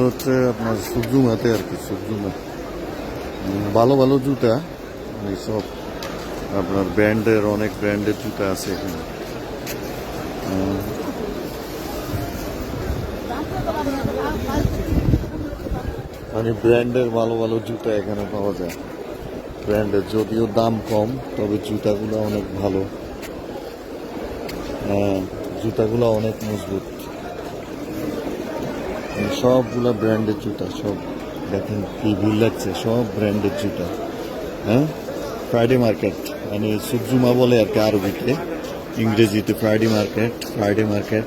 হচ্ছে আপনার সুজুমাতে আর কি উম, ভালো ভালো জুতা। এইসব আপনার ব্র্যান্ডের অনেক ব্র্যান্ডের জুতা আছে এখানে। মানে ব্র্যান্ডের ভালো ভালো জুতা এখানে পাওয়া যায়। ব্র্যান্ডের যদিও দাম কম তবে জুতাগুলো অনেক ভালো। হ্যাঁ জুতাগুলো অনেক মজবুত। সবগুলা ব্র্যান্ডের জুতা সব দেখেন কি ভিড় লাগছে সব ব্র্যান্ডের জুতা হ্যাঁ? ফ্রাইডে মার্কেট মানে সুজুমা বলে আর কি আরবিতে ইংরেজিতে ফ্রাইডে মার্কেট ফ্রাইডে মার্কেট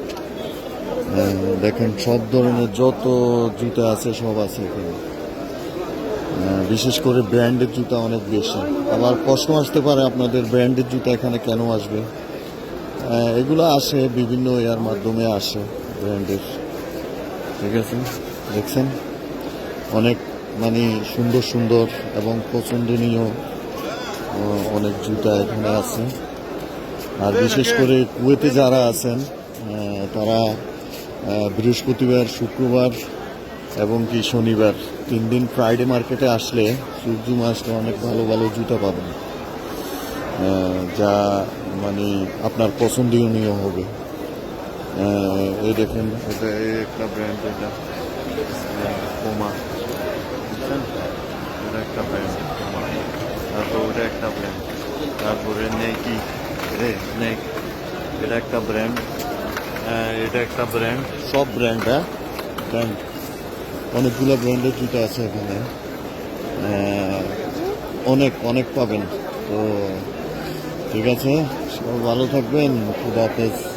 দেখেন সব ধরনের যত জুতা আছে সব আছে এখানে। বিশেষ করে ব্র্যান্ডের জুতা অনেক বেশি। আবার প্রশ্ন আসতে পারে আপনাদের ব্র্যান্ডের জুতা এখানে কেন আসবে? আহ, এগুলো আসে বিভিন্ন ইয়ার মাধ্যমে আসে ব্র্যান্ডের ঠিক আছে? দেখছেন? অনেক মানে সুন্দর সুন্দর এবং পছন্দনীয় অনেক জুতা এখানে আছে। আর বিশেষ করে কুয়েতে যারা আছেন তারা বৃহস্পতিবার, শুক্রবার এবং কি শনিবার, তিন দিন ফ্রাইডে মার্কেটে আসলে সূর্য আসলে অনেক ভালো ভালো জুতা পাবেন। যা মানে আপনার পছন্দনীয় হবে। এই দেখেন, এটা এই একটা ব্র্যান্ড এটা কোমা বুঝছেন? এটা একটা ব্র্যান্ড কোমা তারপর ওটা একটা ব্র্যান্ড তারপরে নেকি রে নেক এটা একটা ব্র্যান্ড এটা একটা ব্র্যান্ড সব ব্র্যান্ড হ্যাঁ? ব্র্যান্ড অনেকগুলো ব্র্যান্ডের জুতো আছে এখানে। অনেক অনেক পাবেন। তো, ঠিক আছে? সব ভালো থাকবেন। খুব হাফেজ।